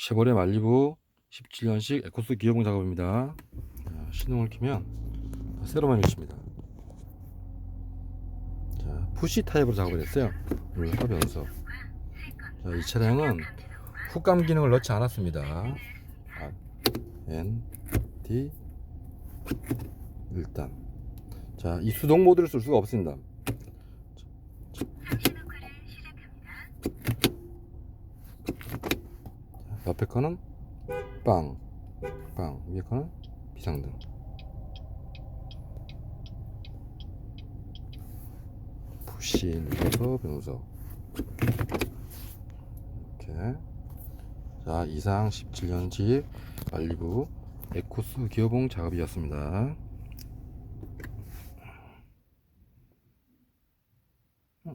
쉐보레 말리부 17년식 에코스 기어봉 작업입니다. 자, 시동을 키면 세로만 위치입니다. 자, 푸시 타입으로 작업을 했어요. 물 하면서. 자, 이 차량은 훅감 기능을 넣지 않았습니다. 아, N, D, 일단. 자, 이 수동 모드를 쓸 수가 없습니다. 옆에 거는 빵, 빵, 위에 거는 비상등. 부신, 누르서 변호석. 이렇게. 자, 이상 17년지 말리부 에코스 기어봉 작업이었습니다. 음.